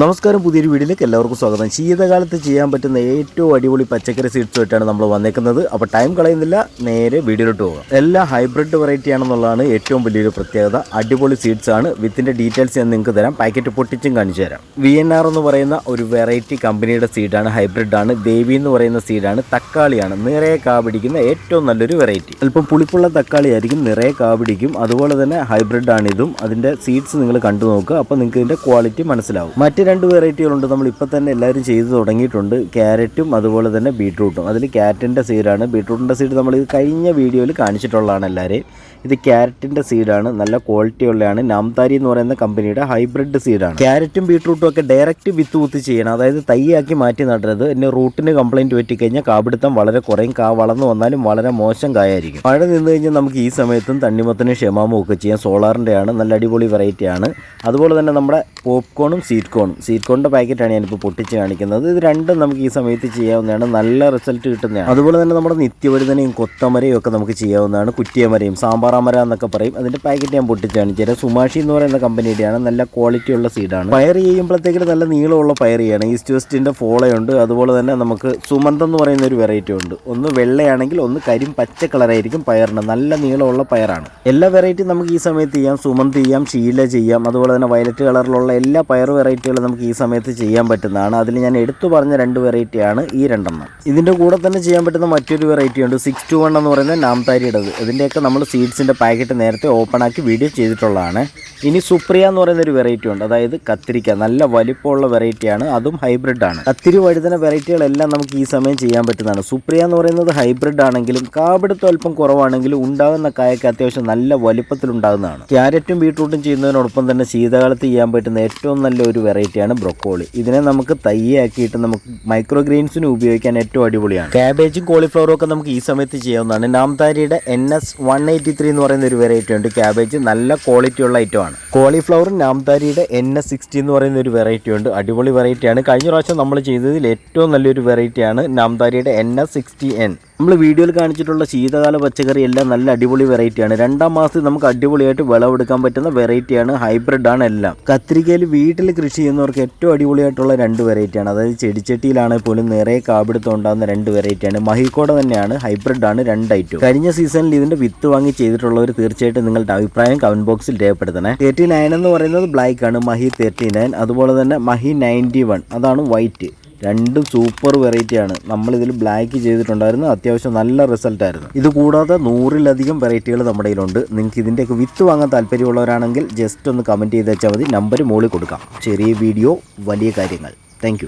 നമസ്കാരം പുതിയൊരു വീഡിയോയിലേക്ക് എല്ലാവർക്കും സ്വാഗതം. ശീതകാലത്ത് ചെയ്യാൻ പറ്റുന്ന ഏറ്റവും അടിപൊളി പച്ചക്കറി സീഡ്സുമായിട്ടാണ് നമ്മൾ വന്നേക്കുന്നത്. അപ്പോൾ ടൈം കളയുന്നില്ല നേരെ വീഡിയോയിലോട്ട് പോകാം. എല്ലാ ഹൈബ്രിഡ് വെറൈറ്റി ആണെന്നുള്ളതാണ് ഏറ്റവും വലിയൊരു പ്രത്യേകത. അടിപൊളി സീഡ്സ് ആണ്. വിത്തിന്റെ ഡീറ്റെയിൽസ് ഞാൻ നിങ്ങൾക്ക് തരാം. പാക്കറ്റ് പൊട്ടിച്ചും കാണിച്ചു തരാം. വി എൻ ആർ എന്ന് പറയുന്ന ഒരു വെറൈറ്റി കമ്പനിയുടെ സീഡാണ് ഹൈബ്രിഡ് ആണ്. ദേവി എന്ന് പറയുന്ന സീഡാണ് തക്കാളിയാണ്. നിറയെ കാ പിടിക്കുന്ന ഏറ്റവും നല്ലൊരു വെറൈറ്റി അല്പം പുളിപ്പുള്ള തക്കാളി ആയിരിക്കും. നിറയെ കാ പിടിക്കും. അതുപോലെ തന്നെ ഹൈബ്രിഡ് ആണ് ഇതും. അതിന്റെ സീഡ്സ് നിങ്ങൾ കണ്ടു നോക്കുക. അപ്പോൾ നിങ്ങൾക്ക് ഇതിന്റെ ക്വാളിറ്റി മനസ്സിലാവും. മറ്റ് രണ്ട് വെറൈറ്റികളുണ്ട്. നമ്മൾ ഇപ്പോൾ തന്നെ എല്ലാവരും ചെയ്തു തുടങ്ങിയിട്ടുണ്ട്. ക്യാരറ്റും അതുപോലെ തന്നെ ബീട്രൂട്ടും. അതിൽ ക്യാരറ്റിന്റെ സീഡാണ്. ബീട്രൂട്ടിന്റെ സീഡ് നമ്മൾ ഇത് കഴിഞ്ഞ വീഡിയോയിൽ കാണിച്ചിട്ടുള്ളതാണ് എല്ലാവരെയും ഇത് ക്യാരറ്റിന്റെ സീഡാണ്. നല്ല ക്വാളിറ്റി ഉള്ളതാണ്. നാംതാരി എന്ന് പറയുന്ന കമ്പനിയുടെ ഹൈബ്രിഡ് സീഡാണ്. ക്യാരറ്റും ബീട്രൂട്ടും ഒക്കെ ഡയറക്റ്റ് വിത്ത് കുത്തി ചെയ്യണം. അതായത് തൈയാക്കി മാറ്റി നടരുത് എന്നെ റൂട്ടിന് കംപ്ലയിന്റ് പറ്റിക്കഴിഞ്ഞാൽ കാപിടുത്തം വളരെ കുറയും. കാ വളർന്നു വന്നാലും വളരെ മോശം കായായിരിക്കും. മഴ നിന്ന് കഴിഞ്ഞാൽ നമുക്ക് ഈ സമയത്തും തണ്ണിമത്തനും ക്ഷമാമൊക്കെ ചെയ്യാം. സോളാറിന്റെയാണ് നല്ല അടിപൊളി വെറൈറ്റിയാണ്. അതുപോലെ തന്നെ നമ്മുടെ പോപ്കോണും സീറ്റ് കോണും സ്വീറ്റ് കോണിന്റെ പാക്കറ്റാണ് ഞാനിപ്പോൾ പൊട്ടിച്ച് കാണിക്കുന്നത്. ഇത് രണ്ടും നമുക്ക് ഈ സമയത്ത് ചെയ്യാവുന്നതാണ്. നല്ല റിസൾട്ട് കിട്ടുന്നതാണ്. അതുപോലെ തന്നെ നമ്മുടെ നിത്യവഴുതനയും കൊത്തമരയും ഒക്കെ നമുക്ക് ചെയ്യാവുന്നതാണ്. കുറ്റിയമരയും സാമ്പാറാമര എന്നൊക്കെ പറയും. അതിന്റെ പാക്കറ്റ് ഞാൻ പൊട്ടിച്ച് കാണിച്ചുതരാം സുമാഷി എന്ന് പറയുന്ന കമ്പനിയുടെയാണ്. നല്ല ക്വാളിറ്റിയുള്ള സീഡാണ് പയർ ചെയ്യുമ്പോഴത്തേക്കും നല്ല നീളമുള്ള പയർ ചെയ്യണം ഈസ്റ്റ് വെസ്റ്റിന്റെ ഫോളയുണ്ട്. അതുപോലെ തന്നെ നമുക്ക് സുമന്ത് എന്ന് പറയുന്ന ഒരു വെറൈറ്റി ഉണ്ട്. ഒന്ന് വെള്ളയാണെങ്കിൽ ഒന്ന് കരിം പച്ച കളറായിരിക്കും പയറിന്. നല്ല നീളമുള്ള പയറാണ്. എല്ലാ വെറൈറ്റിയും നമുക്ക് ഈ സമയത്ത് ചെയ്യാം. സുമന്ത് ചെയ്യാം ഷീല ചെയ്യാം. അതുപോലെ തന്നെ വയലറ്റ് കളറിലുള്ള എല്ലാ പയർ വെറൈറ്റികളും നമുക്ക് ഈ സമയത്ത് ചെയ്യാൻ പറ്റുന്നതാണ്. അതിൽ ഞാൻ എടുത്തു പറഞ്ഞ രണ്ട് വെറൈറ്റിയാണ് ഈ രണ്ടെണ്ണം. ഇതിന്റെ കൂടെ തന്നെ ചെയ്യാൻ പറ്റുന്ന മറ്റൊരു വെറൈറ്റി ഉണ്ട്. സിക്സ് ടു വൺ എന്ന് പറയുന്ന നാംതാരിയുടേത്. ഇതിന്റെയൊക്കെ നമ്മൾ സീഡ്സിന്റെ പാക്കറ്റ് നേരത്തെ ഓപ്പൺ ആക്കി വീഡിയോ ചെയ്തിട്ടുള്ളതാണ്. ഇനി സുപ്രിയ എന്ന് പറയുന്ന ഒരു വെറൈറ്റി ഉണ്ട്. അതായത് കത്തിരിക്ക. നല്ല വലിപ്പമുള്ള വെറൈറ്റിയാണ് അതും ഹൈബ്രിഡ് ആണ്. കത്തിരി വഴുതന വെറൈറ്റികളെല്ലാം നമുക്ക് ഈ സമയം ചെയ്യാൻ പറ്റുന്നതാണ്. സുപ്രിയ എന്ന് പറയുന്നത് ഹൈബ്രിഡ് ആണെങ്കിലും കാപിടുത്തം അല്പം കുറവാണെങ്കിലും ഉണ്ടാകുന്ന കായൊക്കെ അത്യാവശ്യം നല്ല വലിപ്പത്തിൽ ഉണ്ടാകുന്നതാണ് ക്യാരറ്റും ബീട്രൂട്ടും ചെയ്യുന്നതിനോടൊപ്പം തന്നെ ശീതകാലത്ത് ചെയ്യാൻ പറ്റുന്ന ഏറ്റവും നല്ല ഒരു വെറൈറ്റിയാണ് ബ്രൊക്കോളി. ഇതിനെ നമുക്ക് തയ്യാക്കിയിട്ട് നമുക്ക് മൈക്രോ ഗ്രെയിൻസിന് ഉപയോഗിക്കാൻ ഏറ്റവും അടിപൊളിയാണ്. ക്യാബേജും കോളിഫ്ലവറും ഒക്കെ നമുക്ക് ഈ സമയത്ത് ചെയ്യാവുന്നതാണ്. നാംതാരിയുടെ N S one eighty three എന്ന് പറയുന്ന ഒരു വെറൈറ്റി ഉണ്ട്. ക്യാബേജ് നല്ല ക്വാളിറ്റി ഉള്ള ഐറ്റമാണ് കോളിഫ്ലവറും നാംതാരിയുടെ എൻ എസ് സിക്സ്റ്റി എന്ന് പറയുന്ന ഒരു വെറൈറ്റി ഉണ്ട്. അടിപൊളി വെറൈറ്റിയാണ് കഴിഞ്ഞ പ്രാവശ്യം നമ്മൾ ചെയ്തതിൽ ഏറ്റവും നല്ലൊരു വെറൈറ്റിയാണ് നാംതാരിയുടെ എൻ എസ് സിക്സ്റ്റി എൻ. നമ്മൾ വീഡിയോയിൽ കാണിച്ചിട്ടുള്ള ശീതകാല പച്ചക്കറി എല്ലാം നല്ല അടിപൊളി വെറൈറ്റിയാണ് രണ്ടാം മാസത്തിൽ നമുക്ക് അടിപൊളിയായിട്ട് വിളവെടുക്കാൻ പറ്റുന്ന വെറൈറ്റിയാണ് ഹൈബ്രിഡ് ആണ് എല്ലാം. കത്തിരിക്കയിൽ വീട്ടിൽ കൃഷി ചെയ്യുന്നവർക്ക് ഏറ്റവും അടിപൊളിയായിട്ടുള്ള രണ്ട് വെറൈറ്റിയാണ് അതായത് ചെടിച്ചട്ടിയിലാണെങ്കിൽ പോലും നിറയെ കാപിടുത്തം ഉണ്ടാകുന്ന രണ്ട് വെറൈറ്റിയാണ് മഹിക്കോട തന്നെയാണ് ഹൈബ്രിഡ് ആണ് രണ്ട് ഐറ്റം കഴിഞ്ഞ സീസണിൽ ഇതിന്റെ വിത്ത് വാങ്ങി ചെയ്തിട്ടുള്ളവർ തീർച്ചയായിട്ടും നിങ്ങളുടെ അഭിപ്രായം കമന്റ് ബോക്സിൽ രേഖപ്പെടുത്തണേ. തേർട്ടി നയൻ എന്ന് പറയുന്നത് ബ്ലാക്ക് ആണ്. മഹി തേർട്ടി നയൻ അതുപോലെ തന്നെ മഹി നയന്റി വൺ അതാണ് വൈറ്റ് രണ്ടും സൂപ്പർ വെറൈറ്റിയാണ് നമ്മളിതിൽ ബ്ലാക്ക് ചെയ്തിട്ടുണ്ടായിരുന്നു. അത്യാവശ്യം നല്ല റിസൾട്ടായിരുന്നു ഇത് കൂടാതെ നൂറിലധികം വെറൈറ്റികൾ നമ്മുടെ കയ്യിലുണ്ട്. നിങ്ങൾക്ക് ഇതിന്റെയൊക്കെ വിത്ത് വാങ്ങാൻ താല്പര്യമുള്ളവരാണെങ്കിൽ ജസ്റ്റ് ഒന്ന് കമന്റ് ചെയ്ത് വെച്ചാൽ മതി. നമ്പർ മുകളിൽ കൊടുക്കാം. ചെറിയ വീഡിയോ വലിയ കാര്യങ്ങൾ. താങ്ക്